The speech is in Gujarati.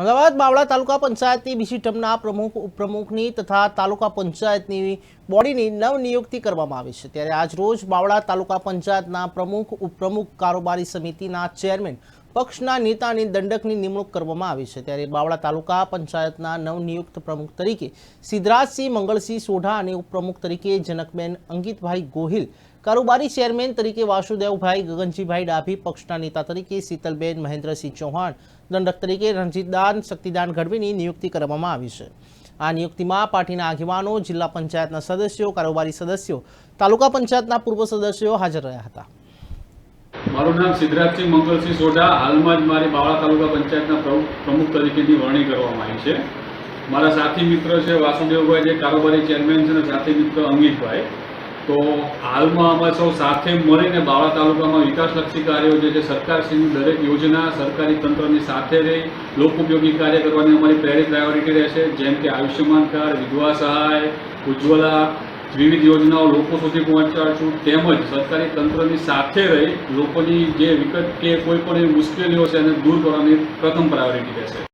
અમદાવાદ બાવળા તાલુકા પંચાયતની બીજી ટર્મના પ્રમુખ ઉપપ્રમુખની તથા તાલુકા પંચાયતની બોડીની નવનિયુક્તિ કરવામાં આવી છે. ત્યારે આજ રોજ બાવળા તાલુકા પંચાયતના પ્રમુખ ઉપપ્રમુખ કારોબારી સમિતિના ચેરમેન પક્ષના નેતાની દંડકની નિમણૂક કરવામાં આવી છે. ત્યારે બાવળા તાલુકા પંચાયતના નવનિયુક્ત પ્રમુખ તરીકે સિદ્ધરાજસિંહ મંગળસિંહ સોઢા અને ઉપપ્રમુખ તરીકે જનકબેન અંકિતભાઈ ગોહિલ કારોબારી ચેરમેન તરીકે વાસુદેવભાઈ ગગનજીભાઈ ડાભી પક્ષના નેતા તરીકે શીતલબેન મહેન્દ્રસિંહ ચૌહાણ, દંડક તરીકે રણજીતદાન શક્તિદાન ગઢવીની નિયુક્તિ કરવામાં આવી છે. આ નિયુક્તિમાં પાર્ટીના આગેવાનો, જિલ્લા પંચાયતના સદસ્યો, કારોબારી સદસ્યો, તાલુકા પંચાયતના પૂર્વ સદસ્યો હાજર રહ્યા હતા. મારું નામ સિદ્ધરાજસિંહ મંગલસિંહ સોઢા. હાલમાં જ મારી બાવળા તાલુકા પંચાયતના પ્રમુખ તરીકેની વરણી કરવામાં આવી છે. મારા સાથી મિત્ર છે વાસુદેવભાઈ, જે કારોબારી ચેરમેન છે, અને સાથી મિત્ર અંગિતભાઈ તો હાલમાં અમે સૌ સાથે મળીને બાવળા તાલુકામાં વિકાસલક્ષી કાર્યો જે છે, સરકારશ્રીની દરેક યોજના સરકારી તંત્રની સાથે રહી લોકોપયોગી કાર્ય કરવાની અમારી પહેલી પ્રાયોરિટી રહેશે, જેમ કે આયુષ્યમાન કાર્ડ, વિધવા સહાય, ઉજ્જવલા વિવિધ યોજનાઓ લોકો સુધી પહોંચાડશું, તેમજ સરકારી તંત્રની સાથે રહી લોકોની જે વિકટ કે કોઈ પણ એવી મુશ્કેલીઓ છે એને દૂર કરવાની પ્રથમ પ્રાયોરિટી રહેશે.